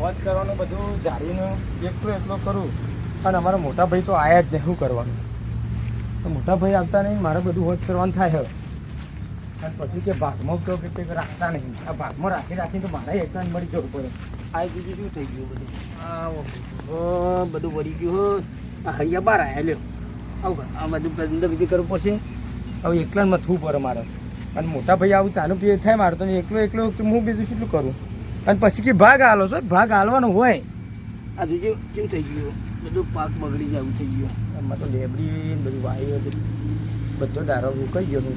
હોજ કરવાનું બધું જાળીનું એકલો એટલો કરું. અને અમારા મોટા ભાઈ તો આયા જ નહીં શું કરવાનું? તો મોટા ભાઈ આવતા નહીં મારે બધું વોચ કરવાનું થાય હવે. અને પછી કે ભાગમાં તો કે કંઈક રાખતા નહીં. આ ભાગમાં રાખી રાખીને તો મારે એકલા મળી જવું પડે. આ બીજું શું થઈ ગયું બધું? આ બધું વળી ગયું હો. હૈયા બાર આવ્યા લ્યો. આવું. આ બધું બીજી કરવું પડશે. હવે એકલા જ મથવું પડે મારે. અને મોટા ભાઈ આવું તાનું પીએ થાય મારે તો એકલો એકલો હું બીજું કેટલું કરું? અને પછી કે ભાગ હાલો છો ભાગ હાલવાનો હોય. આ બીજું કેમ થઈ ગયું? બધું પાક બગડી જવું થઈ ગયું. એમાં તો લેબડી ને વાયુ બધી બધો ડારો રોકાઈ ગયો હું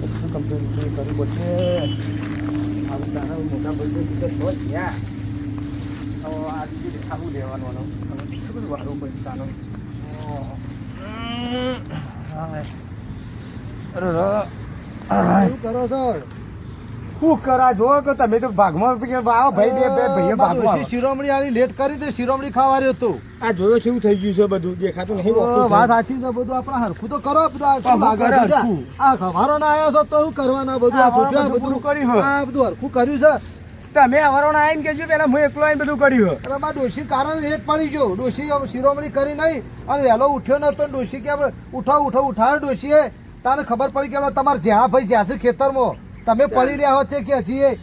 બધું કમ્પ્લેન કરવું પડશે? આવું તારા મોટા ભાઈ તો ગયા. આ રીતે આવું લેવાનું બધું વારવું પડશે તાનું. ઓહો. હા. અરે ર. શું કરો છો? શું કરા જો કે તમે તો ભાગમાં આવો ભાઈ બે બે ભાઈઓ ભાગમાં શિરોમણી આલી લેટ કરી દે શિરોમણી ખાવા રહ્યો તું આ જોયો છે એવું થઈ ગયું છે બધું. દેખાતું નહીં વાત સાચી છે બધું આપણે હરખું તો કરો બધું. આ ના આવ્યો છો તો શું કરવાના બધું? આ આ બધું બધું કર્યું આ બધું હરખું કર્યું છે. તમે અવારોને આવીને કહેજો પેલા હું એકલો આવીને બધું કર્યું અરે બા ડોશી કારણ લેટ પડી ગયો. ડોશી શિરોમણી કરી નહીં અને વહેલો ઉઠ્યો નતો ડોશી કે ઉઠો ઉઠો ઉઠાડ ડોશીએ. તારે ખબર પડી કે તમારે જ્યાં ભાઈ જ્યાં છે ખેતરમાં. તમે પડી રહ્યા હો તે કે હજી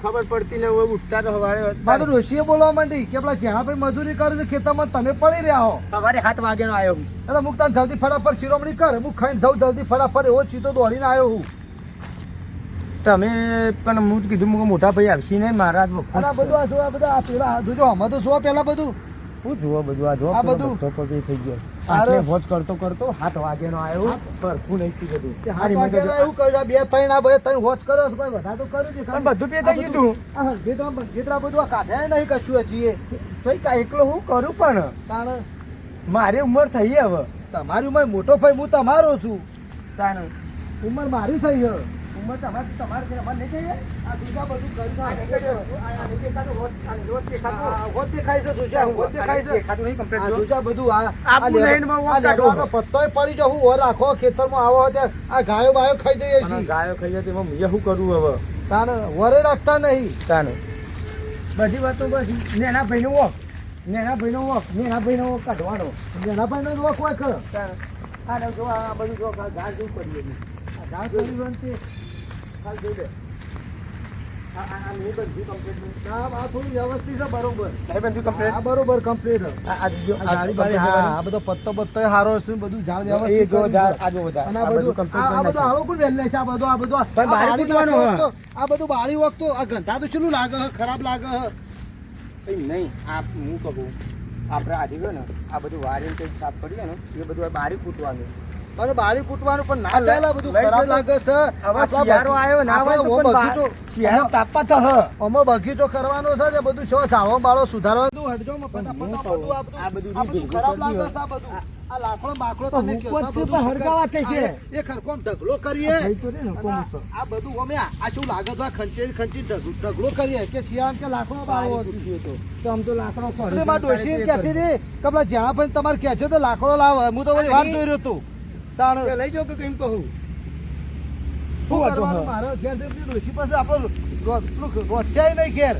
ખબર પડતી ને ઉઠતા તો હવારે મારે ડોશીએ બોલવા માંડી કે પેલા જ્યાં ભાઈ મજૂરી કરે છે ખેતરમાં તમે પડી રહ્યા હો. સવારે સાત વાગ્યાનો આવ્યો હું. એટલે મુક તને જલ્દી ફટાફટ શિરોમણી કર હું ખાઈને જાઉં જલ્દી ફટાફટ એવો ચીતો દોડીને આવ્યો હું. તમે પણ હું કીધું મોટા ભાઈ આવશે ને મારા બધું આ જો આ બધા પેલા આ જોજો આમાં તો જો પેલા બધું. હું જુઓ બધું આ જો આ બધું? બધો પગે થઈ ગયો. આટલે વોચ કરતો કરતો સાત વાગેનો આવ્યો પરખું નહીં બધું. તે હાથ કીધું, એવું કહ્યું બે ત્રણ આ બે ત્રણ વોચ કરો કોઈ બધા તો કરું છે પણ બધું પે થઈ ગયું હા બે તો બંધેદરા બધું આ કાઢે નહીં કશું હજી કા એકલો હું કરું પણ. તાણે. મારી ઉંમર થઈ હવે. તમારી ઉંમર મોટો ભાઈ હું તમારો છું. તાણ. ઉંમર મારી થઈ છે તમારી તમારે છે અમારે નહીં આ બીજા બધું દેખાય છે સુજા, દેખાય છે. નહીં સુજા બધું આ આ વોક કાઢો. પત્તોય પડી ઓર રાખો ખેતરમાં આવો આ ગાયો બાયો ખાઈ જઈએ છીએ. ગાયો ખાઈ જાય એમાં મેં શું કરું હવે? તાને વરે રાખતા નહીં. તાને બધી વાતો બસ. નેના ભાઈનો વોક. નેના ભાઈનો વોક. નેના ભાઈનો વોક કાઢવાનો. જેનાભાઈ નો રોક હોય ખરો. આ જો આ બધું જો ઘા ઘા જેવું પડી આ કરી આ બધું complete નહીં. આ તો ચેલું લાગે ખરાબ લાગે એમ નહીં આ હું કહું આપણે આજે આ બધું વારી કંઈક સાફ કરીએ ને એ બધું બારી ફૂટવાનું અને બાળી કૂટવાનું પણ ના ચાલે બધું ખરાબ લાગે છે. શિયાળો આવ્યો ના તો આપણે બગીચો શિયાળો તાપવા તો હ. અમે બગીચો કરવાનો છે ને બધું છો સાવો બાળો સુધારવાનું હટજો માં પણ ફટાફટ હું આ બધું ખરાબ લાગે. છે આ બધું. આ લાકડો બાકડો પણ તમે કહો હળગાવા કે છે. એ ખરખો આમ ઢગલો કરીએ. આ તો રે બધું અમે આ શું લાગે છે ખંચેરી ખંચી ઢગ- ઢગલો કરીએ? કે શિયાળ કે લાખો બારી ગયો તો. તો આમ તો લાકડો ખોરી એટલે મારા ડોશી એમ કહેતી હતી કે પેલા જ્યાં પણ તમારે કહેજો તો લાકડો લાવ. હું તો વાત જોઈ રહ્યો હતું. તાણ. લઈ જાઓ કે કઈ કહું? શું કરવાનું? મારો ઘેર ડોશી પાસે આપણો રોચિયાય નહીં ઘેર.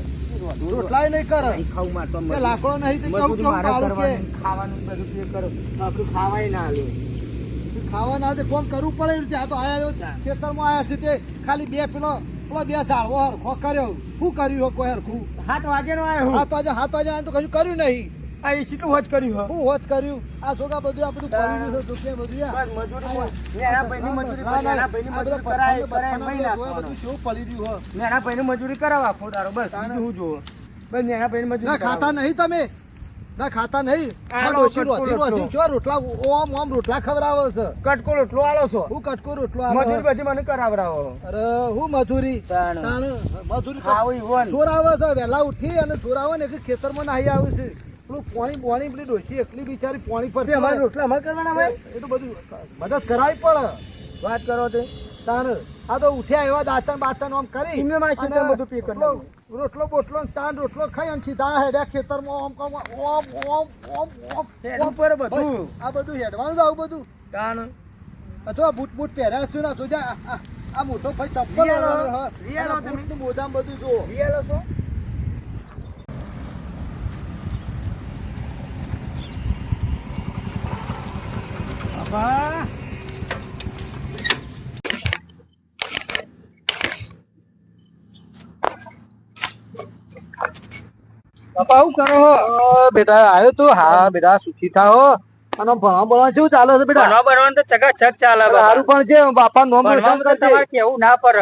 રોટલાય નહીં કરે. ખાવું મારે તો લાકડો નહીં તો કેવું કેવું કે? ખાવાનું બધું કરો. ખાવાય ના હાલે ખાવા ના ફોન કરવું પડે એ રીતે. આ તો આયા ખેતરમાં આયા છે તે. ખાલી બે પેલો પેલો બે ઝાડવો હરખો કર્યો. શું કર્યું કોઈ હરખું? સાત નો આવ્યો. હાથ વાગે હાથ વાગે તો કશું કર્યું નહીં. આ એ કેટલું હોજ કર્યું હો? હું હોજ કર્યું. આ છોકરા બધું આ બધું પડી રહ્યું છે બધું યાર. મજૂરી નેના ભાઈની મજૂરી ના, ના, ભાઈની મજૂરી કરાય કરાય મહિના બધું બધું પડી રહ્યું હો. નેના ભાઈની મજૂરી કરાવવા ખોદારો બસ. બીજું હું જોવો. બસ નેના ભાઈની મજૂરી ના ખાતા નહીં તમે. ના ખાતા નહીં. આ આ લો ડોશી કટકો રોટલો. રોટલા ઓમ ઓમ રોટલા ખવડાવે છે. કટકો રોટલો આલો છો. હું કટકો રોટલો આવે. મજૂરી પછી મને કરાવડાવો. અરે હું મજૂરી? તાણ. મજૂરી ખાવું ઈવન આવે છે વહેલા ઉઠી અને ચોર આવે ને ખેતરમાં નાહી આવે છે. પેલું પાણી પાણી પેલી ડોસી એટલી બિચારી પાણી પર અમારે રોટલા અમારે કરવાના ભાઈ એ તો બધું મદદ કરાવી પડે વાત કરો તે. તાર આ તો ઉઠ્યા એવા દાંતણ બાતણ આમ કરી. બધું પી કરો રોટલો બોટલો તાન રોટલો ખાઈ અને સીધા હેડ્યા ખેતરમાં ઓમ ઓમ ઓમ ઓમ ઓમ. ઓમ પર બધું. આ બધું હેડવાનું જ આવું બધું. તાણ જો બૂટ બૂટ પહેર્યા છે ને જોજા આ- મોટો ભાઈ ચપ્પલ. બૂટનું બધું જો છો બાપા બાપા આવું કરો હો. બેટા આવ્યો તું. હા બેટા સુખી થાઓ અને ભણવા ભણવા શું ચાલે છે બેટા? ભણવા ભણવાનું તો ચકાચક ચાલે સારું પણ છે બાપા નોમ તમારે કેવું ના પર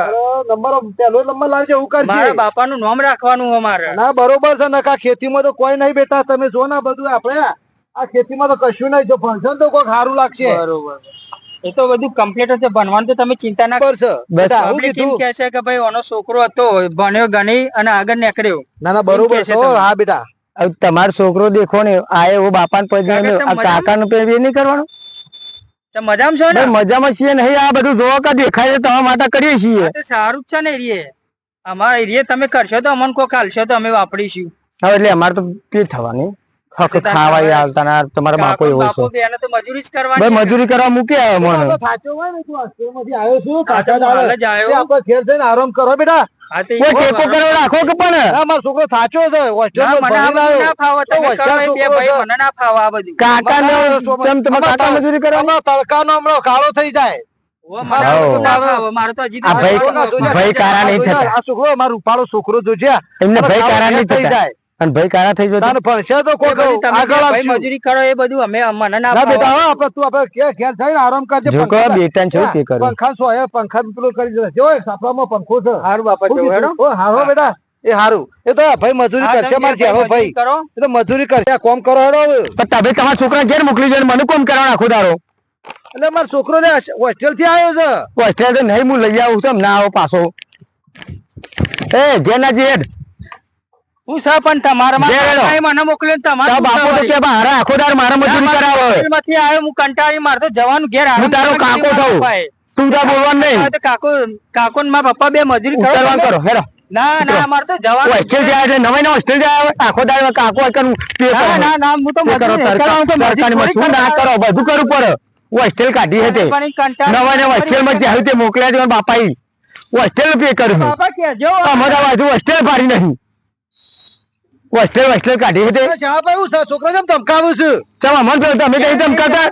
નંબર પેલો નંબર લાવજે એવું કરજે. મારા બાપાનું નામ રાખવાનું અમારે. ના બરોબર છે નકા ખેતીમાં તો કોઈ નહીં બેટા. તમે જો ના બધું આપણે. આ ખેતીમાં તો કશું નહીં જો ભણશો ને તો કોઈ સારું લાગશે. બરોબર. એ તો બધું કમ્પ્લીટ હશે ભણવાનું તો તમે ચિંતા ના કરશો કીધું કે છે કે ભાઈ ઓનો છોકરો હતો ભણ્યો ગણી અને આગળ નીકળ્યો. ના ના બરોબર છે હો, બેટા. તમારો છોકરો દેખો ને આ એવો બાપા ને કાકા કાકા નું પેલું નહીં કરવાનું? તો મજામાં છો ને? મજામાં છીએ નહીં આ બધું જોવા કા દેખાય તમારા માટે કરીએ છીએ. સારું જ છે ને એરિયે. અમારા એરિયે તમે કરશો તો અમને કોઈ હાલશો તો અમે વાપરીશું. હવે એટલે અમારે તો પી થવાની. હક તો તારે ખાવા તમારે- આવતા ના તમારા બાપો એવો છે. બાપો તો મજૂરી જ ભાઈ મજૂરી કરવા મૂકી આવ્યો મને. સાચો હોય ને તું હોસ્ટેલમાંથી આવ્યો છું કાકા દાડે. જ આવ્યો. તે આપણે ઘેર જઈને આરામ કરો બેટા. કોઈ ટેકો બરાબર. રાખો કે પણ? મારો છોકરો સાચો છે ના, હોસ્ટેલમાં મને આ ભણીને બધું આવ્યો. ના ફાવે. તમે તો કરો એ બે ભાઈ મને ના ફાવે આ બધું. કાકા ને કાકા મજૂરી કરવાની તડકા નો હમણાં કાળો થઈ જાય. ભાઈ- કારા નહીં થતા. આ છોકરો મારો રૂપાળો છોકરો જોજે. એમને ભાઈ કારા નહીં થઈ જાય. અને ભાઈ કારા થઈ જતો ભણશે તો કોઈ આગળ ભાઈ મજૂરી કરો એ બધું અમે મને ના બેટા હા આપણે તું આપણે કે ખેલ થઈને આરામ કરજે જો કહો બેટા છે તે કરું. પંખા સો હે પંખા પેલું કરી દે જો સાપરામાં પંખો છે. હારું બાપા જો હેડો. ઓ, હારો બેટા. એ હારું. એ તો ભાઈ મજૂરી કરશે તમે હવે ભાઈ એ તો મજૂરી કરશે. કોમ કરો હેડો. પણ તમે તમારા છોકરા ઘેર મોકલી દો મને કોમ કરવાનો નાખો દારો એટલે મારો છોકરો ને હોસ્ટેલથી આવ્યો છે. હોસ્ટેલથી નહીં હું લઈ આવું છું ના આવો પાછો. એ ઘેર ના જેડ હું પણ તમારા માં જે મને મોકલ્યો ને તમારે બાપુ તો કે બહાર આખો દાર મારા મજૂરી કરાવે. હોસ્ટેલમાંથી આવ્યો હું કંટાળી મારે તો જવાનું ઘેર હું તારો કાકો થઉં. તું બોલવાનું નહીં. કાકો કાકો ને મારા પપ્પા બે મજૂરી કરો તમે? કરો હેરો ના ના અમારે તો જવાનું હોસ્ટેલ જાય નવાઈ ના હોસ્ટેલ. આખો દાર કાકો એકન ના ના ના હું તો કરો ના કરો બધું કરવું પડે. હોસ્ટેલ કાઢી હતી પણ ઈ કંટાળી નવા ને હોસ્ટેલમાં જ્યાં તે મોકલ્યા છે બાપા હોસ્ટેલ પે અમારા બાજુ હોસ્ટેલ ભારી નહીં હોસ્ટેલ હોસ્ટેલ કાઢી હતી. ચા ભાઈ હું છે? છોકરો જેમ ધમકાવું છું? ચમ મન તો તમે કઈ ધમકાતા.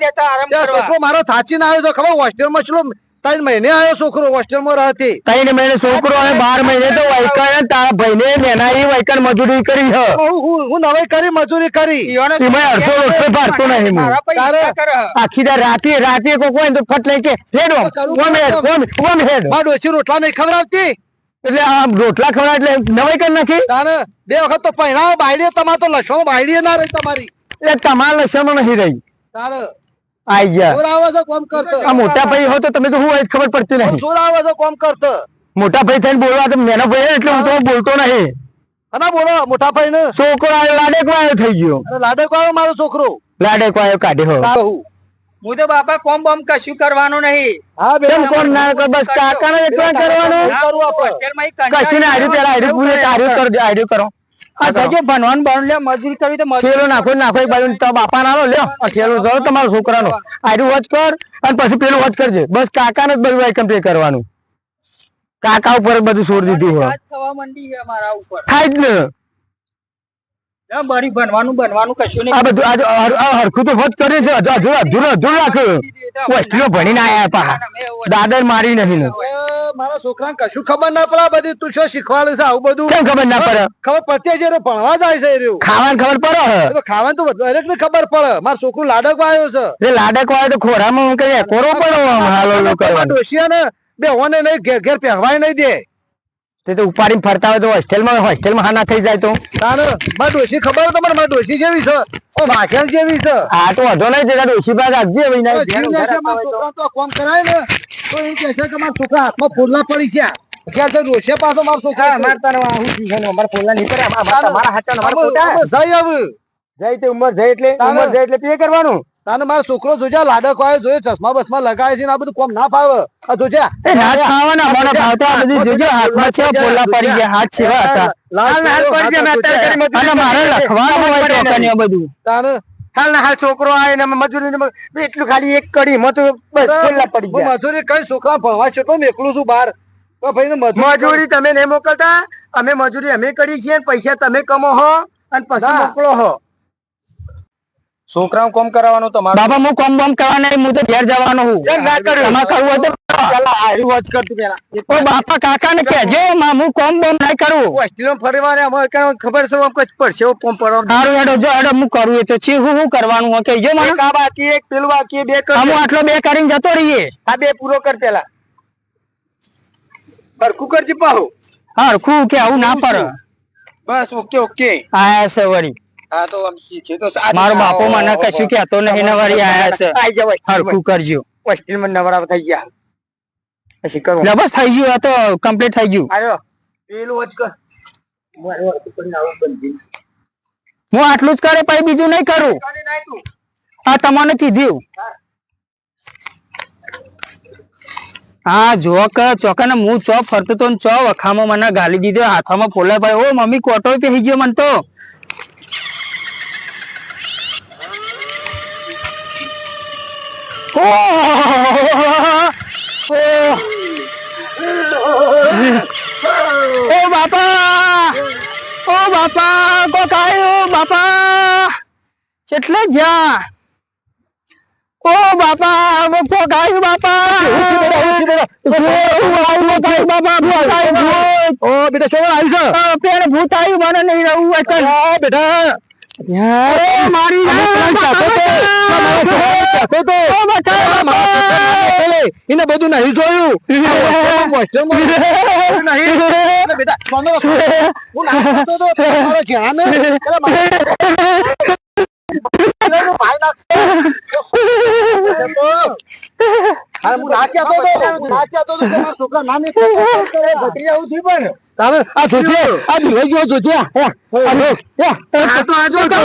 છોકરો મારો થાચી ના આવ્યો તો ખબર હોસ્ટેલમાં ચલો ત્રણ મહિને આવ્યો છોકરો હોસ્ટેલમાં રહેતી. ત્રણ મહિને છોકરો અને બાર મહિને તો વૈકણ તારા ભાઈને મેનાઈ વૈકણ મજૂરી કરી છે. હું નવાઈ કરી મજૂરી કરી. એમાં અડધો રોટલો ભારતો નહીં હું. આખી દા રાતે રાતે કોઈ તો ફટ લઈ કે હેડ ઓમ, ઓમ હેડ ઓમ, હેડ મારા રોટલા નહીં ખવડાવતી? એટલે આ રોટલા ખવડા એટલે નવાઈ કરી નાખી? તારે બે વખત તો પહેરાવો બાયડીએ તમારે તો લસણો બાયડીએ ના રહી તમારી. એટલે તમારા લક્ષણમાં નહીં રહી. તારે આઈ ગયા. કોમ કરતો. આ મોટા ભાઈ તો તમે તો હું ખબર પડતી નહીં. ચોર આવે છે કોમ કરતો. મોટા ભાઈ થઈને બોલવા તો મેનો ભાઈ એટલે હું તો બોલતો નહીં. અને બોલો મોટા ભાઈ ને છોકરો આવ્યો લાડેકો આવ્યો થઈ ગયો. લાડકો આવ્યો મારો છોકરો. લાડેકો આવ્યો કાઢ્યો. હું તો બાપા કોમ બોમ કશું કરવાનું નહીં હા બેન કેમ ના કરે? બસ કાકાને એકલા કરવાનું કશું ના આર્યું પેલા આર્યું પૂરે આર્યું કરજો આર્યું કરો આ જગ્યાએ ભણવાન ભણ લે મજૂરી કરવી તો મજૂરી નાખો નાખો એક બાજુ તો બાપા ના લો લ્યો આ ઠેલો જો તમારો છોકરાનો આર્યું વચ કર અને પછી પેલું વચ કરજે બસ કાકાને જ બધું કમ્પ્લીટ કરવાનું કાકા ઉપર બધું છોડી દીધું હોય થાય જ ના, બરી કશું નહીં. આ આ- હરખું તો છે. હજુ હજુ અધૂરું અધૂરું રાખ્યું ભણીને આયા પાહા. દાદર મારી નહીં મારા છોકરાને કશું ખબર ના પડે બધી. તું શું શીખવાડે છે આવું બધું? કેમ ખબર ના પડે? ખબર પડતી છે ભણવા જાય છે રહ્યો. ખાવાની ખબર પડે તો ખાવાનું તો દરેક ને ખબર પડે. મારો છોકરો લાડક આવ્યો છે. એટલે લાડક આવ્યો તો ખોરામાં હું કહીએ કોરો પડો હાલો હાલો તમારા બે હોને નહીં ઘેર ઘેર પહેરવાય નહીં દે. તે તો ઉપાડીને ફરતા હોય તો હોસ્ટેલમાં હોસ્ટેલમાં હા ના થઈ જાય તો. તારે મારા ડોશી ખબર તમને મારા ડોશી જેવી છે. ઓ માખેલ જેવી છે. હા તો વધો નહીં તેના ડોશી બાદ આજે હવે મારા છોકરા તો. કોમ કરાય ને તો એ કહે છે કે મારા છોકરા હાથમાં ફૂલા પડી ગયા. ક્યાં પાછો મારો છોકરો અમાર તારે આવું છે ને અમાર નહીં કરે જઈ તે ઉંમર જઈ એટલે ઉમર જય એટલે તે કરવાનું. તાને મારો છોકરો જોજે લાડક આવ્યો ચશ્મા બસમા લગાવે છે ને આ બધું કોમ ના ફાવે. આ જોજે. એ ના ખાવાના મને ભાવતા આ બધી જોજો હાથમાં છે પોલા પડી ગયા હાથ છે હતા લાલ હાલ હાલ પડી ગયા, મેં અત્યારે કરી મજૂરી અને મારે લખવાનું હોય તો કને બધું. તાને હાલ ના હાલ છોકરો આવે ને મજૂરી ને એટલું ખાલી એક કડી મત બસ પોલા પડી ગયા. મજૂરી કઈ છોકરા ભણવા છે તો મેકલું છું બહાર. તો ભાઈ ને મજૂરી મજૂરી તમે નહીં મોકલતા. અમે મજૂરી અમે કરી છીએ પૈસા તમે કમો હો અને પછી. મોકલો હો. છોકરાઓ કોમ કરાવવાનું તમારું બાબા હું કોમ બોમ કરવા નહીં હું તો ઘેર જવાનો હું. ના કર્યું? તમારે કરવું હોય તો કરો. પેલા આયુ વોચ કરતું પેલા. ઓ બાપા કાકા ને કહેજો માં હું કોમ બોમ નહીં કરું. અમારે કાંઈ ખબર છે પડશે જો હેડો હું કરું એ તો છે હું શું કરવાનું હોય કહેજો મને. આ બાકી એક પેલું બાકી બે કર. હું આટલો બે કરીને જતો રહીએ. આ બે પૂરો કર પેલા. હરખું કરજી પાહુ. હરખું કે આવું ના પર. બસ ઓકે ઓકે. આયા છે વળી મારો બાપો મને કશું કહેતો નહીં ને આયા છે. હરખું કરજો. હોસ્ટેલમાં નવરા થઈ ગયા. પછી કરો. બસ થઈ ગયું આ તો કમ્પ્લીટ થઈ ગયું. આયો. પેલું વોચ કર. હું આટલું જ કરે પછી બીજું નહીં કરું. આ તમને કીધું. હા. જો કે ચોકા ને હું ચો ફરતો તો ચો વખામાં મને ગાલી દીધો હાથામાં ફોલા ભાઈ ઓ મમ્મી કોટો પહેરી ગયો મને તો ઓહ! ઓહ! ઓ બાપા! ઓ બાપા કો કાયો બાપા? કેટલે જ્યાં? ઓ બાપા કો કાયો બાપા? ઓ બેટા શું આવ્યું છે. પેલે ભૂત આવ્યું મને નહીં રહું બેટા. એને બધું નહીં જોયું છોકરા નામે બકરી આવું થયું પણ. તારે આ જોજે, આ ભીલાઈ ગયો જોજે. હે, જો, હે, આ તો આજો તો.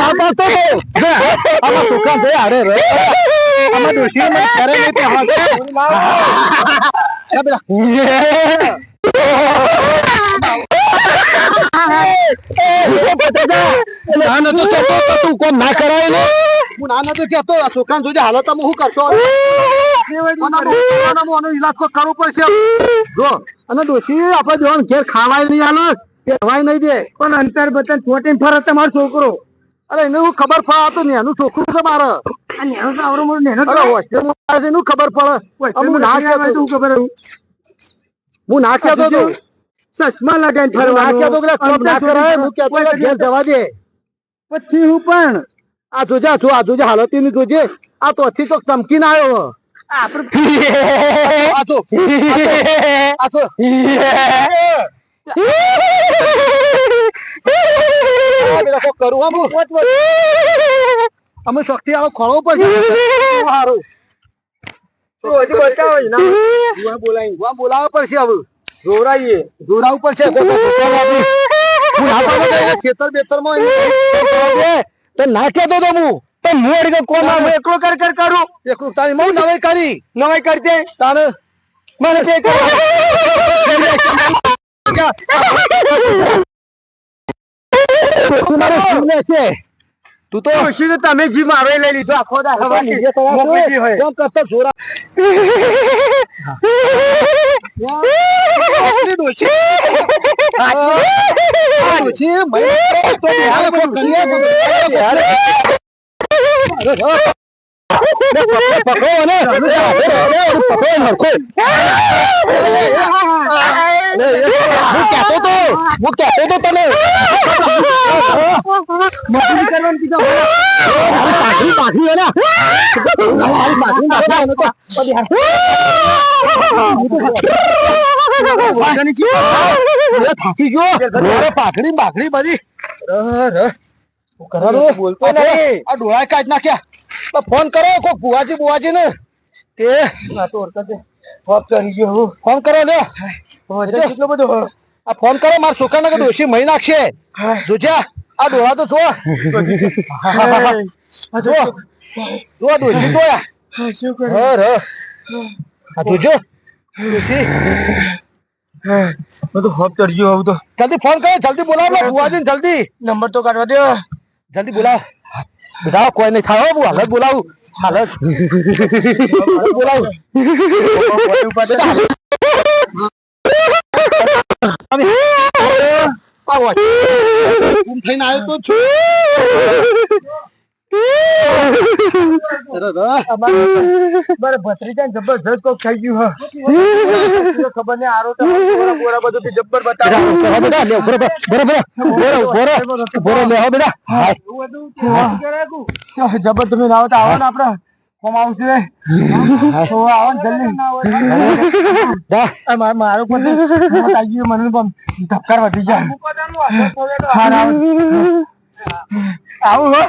આમાં તો જો, આમાં છોકરા છે, હારે રે. આમાં ડોશીઓ મને ઘરે નહીં પહેવા દે. લે બેટા. ના નતો કહેતો તો તું કોમ ના કરાય ને? હું ના નતો કહેતો આ છોકરાને જોજે હાલત તમે શું કરશો? આનામાં આનામાં આનો ઈલાજ કોઈ કરવો પડશે? જો અને ડોશી આપણે દેવાનું ઘેર ખાવાય નહીં હાલો. કહેવાય નહીં દે. પણ અંતર બતન છોટીને ફરે તમારો છોકરો. અરે એને હું ખબર પડે તો નેનું છોકરું છે મારે. આ નેનો તો આવડો મોટો નેનો અરે હોસ્ટેલમાં એનું ખબર પડે. હું ના કહેતો. તું ખબર હું ના કહેતો તો. ચશ્મા લગાઈને ફરવાનું. ઘેર જવા દે. પછી હું પણ આ જોજા છું આ જોજે હાલતની જોજે. આ તો હથી તો ચમકીને આવ્યો. અમે શક્તિ આવો ખોળવો પડશે બોલાવી પડશે હવે. હું ના પાડું તો એને ખેતર કરવા દે. તો નાખે તો હું તો મોડ કે કોમ એકલો કર કર કરું એકલું તારી મઉ નવાઈ કરી નવાઈ કરજે તારે મને પે કર મારો જીવ લે છે તું તો ખુશી તો તમે જીવ મારો લઈ લીધો આખો દાખલો જોરા પકડો, લે, પકડો હરખું. હું કહેતો તો હું કહેતો? બોલતો નહીં. આ ડોળા કાઢી નાખ્યા ફોન કરો કોક બુવાજી બુવાજી ને તે ના તો ઓળખાતે ફોપ કરી ફોન કરો લ્યો કેટલો બધો આ ફોન કરો મારા છોકરાને ડોશી મહી નાખશે. જોજા આ ડોળા તો જો જો જો ડોશી તો આ. હા, શું કરે? ર, ર. આ જોજો. ડોશી. હું તો હોપ ચડી ગયો તો. જલ્દી ફોન કરો જલ્દી બોલાવો લો બુવાજીને જલ્દી. નંબર તો કાઢવા દો જલ્દી બોલાવો. બેટા કોઈ નહીં થાય હો, હું હાલત બોલાવું હાલત હાલત બોલાવું ઉપાડે આવ્યો તો છું. ભત્રીજા જબરજસ્ત કોક થઈ ગયું ખબર નહીં આરો તો બોરા બોરા બધું જબ્બર બતાવે. બરોબર બરોબર હો બેટા. જબર તમે ના આવતા તો આવો ને આપડે. ને મારું પણ મોત આવી ગયું મને પણ ધક્કાર વધી જાય. આવું. હો.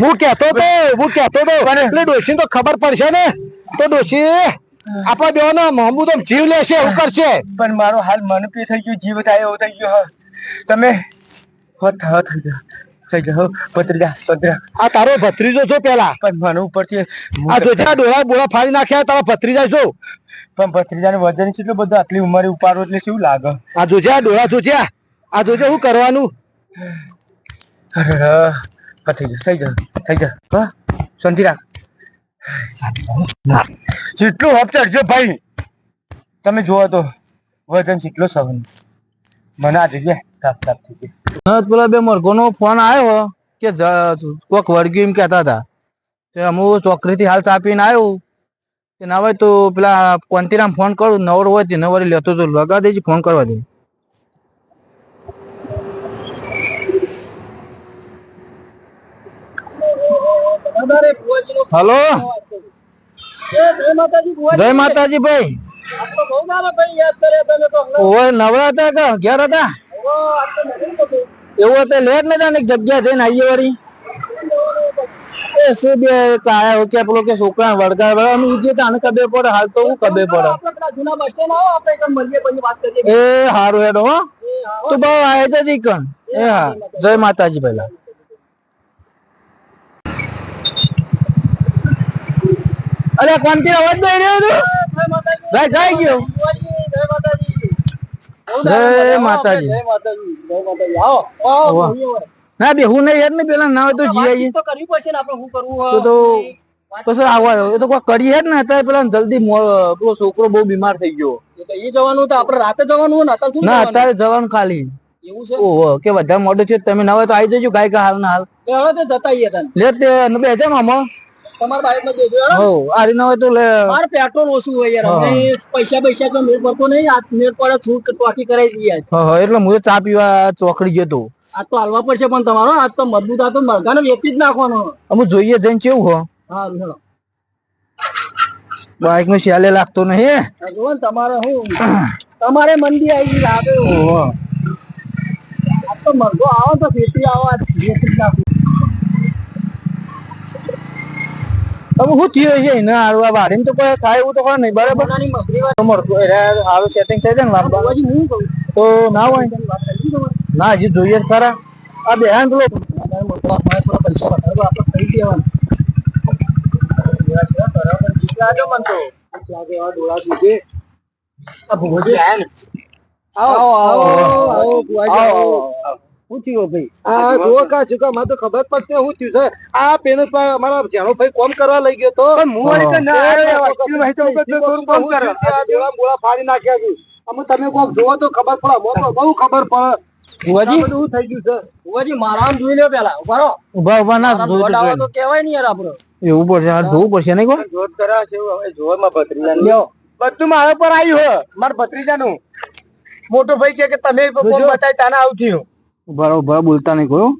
હું કેતો તો હું કેતો તો એટલે ડોશી તો ખબર પડશે ને. તો ડોશી આપણા બેવાનો મામુ મોહમ્મદ જીવ લેશે એવું કરશે. પણ મારો હાલ મન પી થઈ ગયું જીવ થાય એવું થઈ ગયો હ. તમે થઈ ગયો. ગયો આ તારો ભત્રીજો છો પેલા? પણ મને ઉપરથી આ જો જ્યાં ડોળા બોળા ફાડી નાખ્યા તારા ભત્રીજા છો? પણ ભત્રીજાને વજન કેટલું બધું આટલી ઉંમરે ઉપાડો એટલે કેવું લાગે? આ જોજે ડોળા જોજે આ જોજે શું કરવાનું? થઈ ગયો થઈ ગયું થઈ ગયું. હા શાંતિ રાખ જેટલું હપ ચડજો ભાઈ. તમે જુઓ તો વજન જેટલો સવન. મને આ જગ્યા તાપ તાપ થઈ હા, પેલા બે મરઘોનો ફોન આવ્યો કે કોક વળગ્યું એમ કહેતા હતા. તો હું ચોકડીથી હાલ ચાપીને આવ્યો કે ના ભાઈ તો પેલા કોંતીરામ ફોન કરું નવરો હોય તે નવરી લેતો તો લગા દેજે ફોન કરવા દે. હલો? જય માતાજી ભાઈ. ઓય નવરા હતા કે હતા? એવું તો લેટ નતા ને જગ્યા થઈને આવીએ વળી. માતાજી પહેલા. અરે કોનથી અવાજ દઈ રહ્યો ભાઈ ખાઈ ગયો. ના બે હું નહીં યાર ને પેલા ના હોય તો જી આવીએ તો તો પછી આવવા એ તો કોઈ કરી હેડ ને અત્યારે પેલા જલ્દી પેલો છોકરો બહુ બીમાર થઈ ગયો. ના અત્યારે જવાનું? ખાલી. ઓહો કે બધા મોડું છે તમે ના હોય તો આવી જજો ગાય હાલ ના હાલ. લે તે ને બે હજાર મામા હો આ રીત હોય તો લે. પેટ્રોલ ઓછું હોય યાર અમને પૈસા પૈસા તો મેળ પડતો નહીં આ મેળ પડે થોડું ટોકી કરાવી દઈએ હા હા એટલે હું ચા પીવા ચોકડી ગયો તો. આ તો હાલવા પડશે પણ તમારો આ તો મજબૂત આ તો મરઘાને વેચી જ નાખવાનો. અમુક જોઈએ જઈને કેવું હો. હા બાઈક નો શિયાલે લાગતો નહીં ને તમારે શું તમારે મંદી આવી ગઈ લાગે આ તો મરઘો આવો તો ફેટી આવો આ વેચી જ નાખું. હવે શું થયું છે એને વાડીને તો કોઈ થાય એવું તો કોઈ નહીં બરાબર? બનાની મગરી વાત. સેટિંગ થઈ જાય ને હું કહું? તો ના હોય. ના હજી જોઈએ ખરા. આ બેહાન પેલો પૈસા વધારે આપણે કરી દેવાના આવો આવો આવો આવો, આવો, આવો શું થયું ભાઈ? આ જો કા શું મને તો ખબર પડશે શું થયું છે. આ પેનો અમારા જેનો ભાઈ કોમ કરવા લઈ ગયો તો? પણ હું વળી ના તો બધું થોડું આ ડોળા બોળા ફાડી નાખ્યા છે. અમે તમે કોક જોવો તો ખબર પડે મને તો બહુ ખબર પડે. બુઆજી બધું થઈ ગયું છે. મારા આમ જોઈ લ્યો પેલા ઊભા ઊભા ઊભા ના મારા જોયું દોઢ તો તો કહેવાય નહીં યાર આપણો. એવું પડશે આ જોવું પડશે નહીં કોઈ જોત કરા છે હવે જોવામાં ભત્રીજાનું. લ્યો. બધું મારા પર આવ્યું હે મારા ભત્રીજાનું. મોટો ભાઈ કે તમે કોમ બતાવી તાના આવું થયું. ઊભા ઊભા બોલતા નહીં કોઈ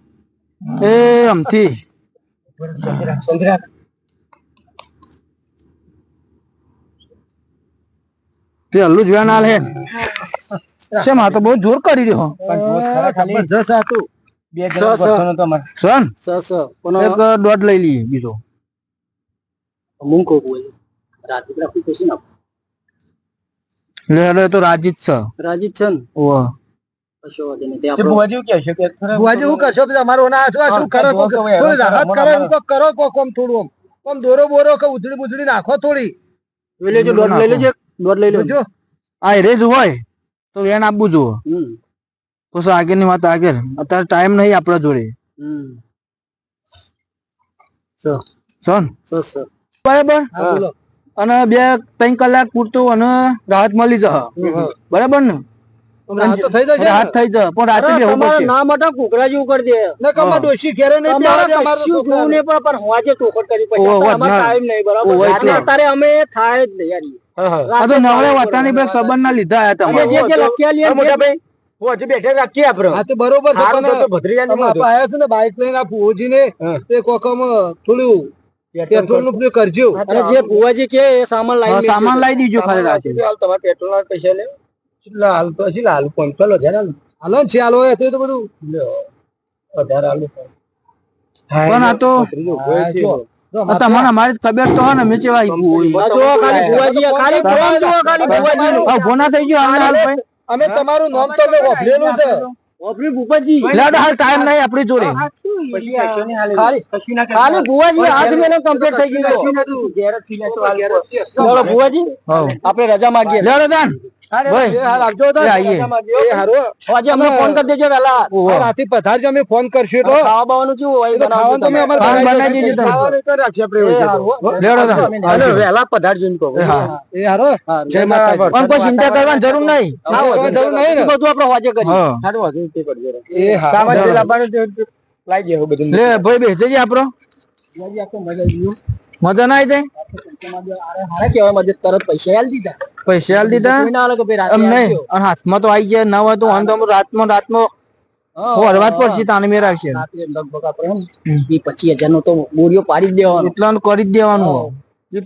એ અમથી તે અલ્લુ જોયા ના લે શેમ આ તો બહુ જોર કરી રહ્યો. પણ જોત ખરા ખાલી. જબરજસ્ત હતું બે. સન સ. સ પણ એક દોઢ લઈ લઈએ બીજો. હું કહું બુઆજી રાતે રાખવું પડશે ને લે લે તો રાજીત છે રાજીત છે ને? ઓહ. ભુવાજી એવું કે ખરા બુઆજી શું અમારો ના શું શું કરો થોડી રાહત કરો એમ કોક કરો કોક આમ થોડું આમ. આમ દોરો બોરો કે ઉધડી બુધડી નાખો થોડી. જોઈ લેજો દોઢ લઈ લેજો એક લઈ લેજો. આ રેજ હોય તો વેન આપવું જુઓ. પછી આગળની વાત આગળ. અત્યારે ટાઈમ નહીં આપણા જોડે. સન? બરાબર? અને બે ત્રણ કલાક પૂરતું અને રાહત મળી જશે. બરાબર ને? રાહત થઈ જશે ને? થઈ જાય પણ રાતે બેહવું પડશે ના માટે ઘૂઘરા જેવું કરી દે ને કે ડોશી ઘેરે નહીં અમારે બેહવા દે, અમારે કશું છોકરાને. જોવું નહીં પડે, પણ હોજે ચોખવટ કરવી પડશે. ઓહો, અત્યારે અમારે ના. time નહીં, બરાબર? એટલે. અત્યારે અમે થાય જ નહીં યાર. હા, હા. તો નવરે વતાની બે સંબંધ ના લીધા આયા અમે જે જે લખ્યા લઈએ મોટા ભાઈ હજુ બેઠે રાખીએ આપણે હા, તે બરોબર છે ને લઈને આ હા. તે કોકમાં થોડું પેટ્રોલનું કરજો અને જે ભુવાજી કે સામાન લાવી સામાન લાવી દીજો ખાલી રાતે તમારે તમારે પેટ્રોલના પૈસા લે કેટલા હાલ તો હજી હાલ પાંચસો હજાર હાલ હાલો ને ચાલો એ તો બધું વધારે હાલ પણ આ તો છે. તમને અમારી ખબર તો હોય. ને મેં ચેવા ભોના થઈ ગયો હાલ ભાઈ અમે તમારું નોમ તો મેં વાપરેલું છે. ભૂપતજી હાલ ટાઈમ નહીં આપણી જોડે. ખાલી ભુવાજી હાથ મેને કમ્પ્લીટ થઈ ગયું. ભુવાજી. આપણે રજા માંગીએ. લેડો કરી ચિંતા કરવાની જરૂર નહીં. જરૂર નહીં બધું આપડે હોજે કરીએ. હા. સારું વાંધો નહીં, તે કરજો. રે. એ હા. સામાન જે લાવવાનું તે લાવી દેવું બધું. ભાઈ બેસે આખો મજા આવી. મજા ના આવી જાય? તરત પૈસા આલી દીધા. પૈસા આલ દીધા? એમ નહીં. અને હાથમાં તો આવી જાય ના હોય તો નહીં. રાતમાં રાતમાં હા, હરવા જ પડશે તાને મેર આવશે. લગભગ આપણે પચીસ હજાર નો તો બોરીઓ પાડી દેવાનો. એટલાનું કરી જ દેવાનું.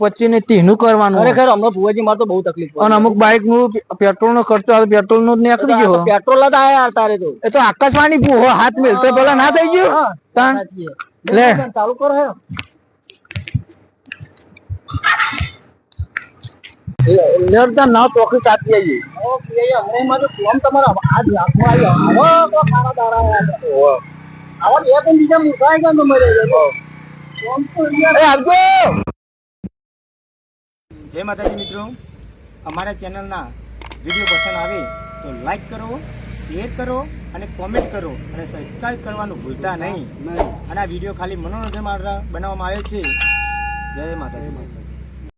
પછી ને તેનું કરવાનું. ખરેખર હમણાં ભુવાજી મારે તો બહુ તકલીફ અને અમુક બાઇકનું પેટ્રોલ નો ખર્ચો પેટ્રોલનું નીકળી ગયો. પેટ્રોલ જ આયા તારે તો. એ તો આકાશવાણી હાથ મેલતો પેલા ના થઈ ગયો? લે. ચાલુ કરો હે ધ ના ચોકડી ચાપી આવીએ ઓકે હમણાં માં જો ફોન તમારા આજ હાથમાં આવ્યો આવો તો સારા દારા આયા આવો એ પણ બીજા મૂકા ગયા તો મરે ફોન તો એ આવજો જય માતાજી મિત્રો. અમારા ચેનલના વીડિયો પસંદ આવે તો લાઈક કરો શેર કરો અને કોમેન્ટ કરો અને સબસ્ક્રાઈબ કરવાનું ભૂલતા નહીં. અને આ વીડિયો ખાલી મનોરંજન માટે બનાવવામાં આવ્યો છે. જય માતાજી.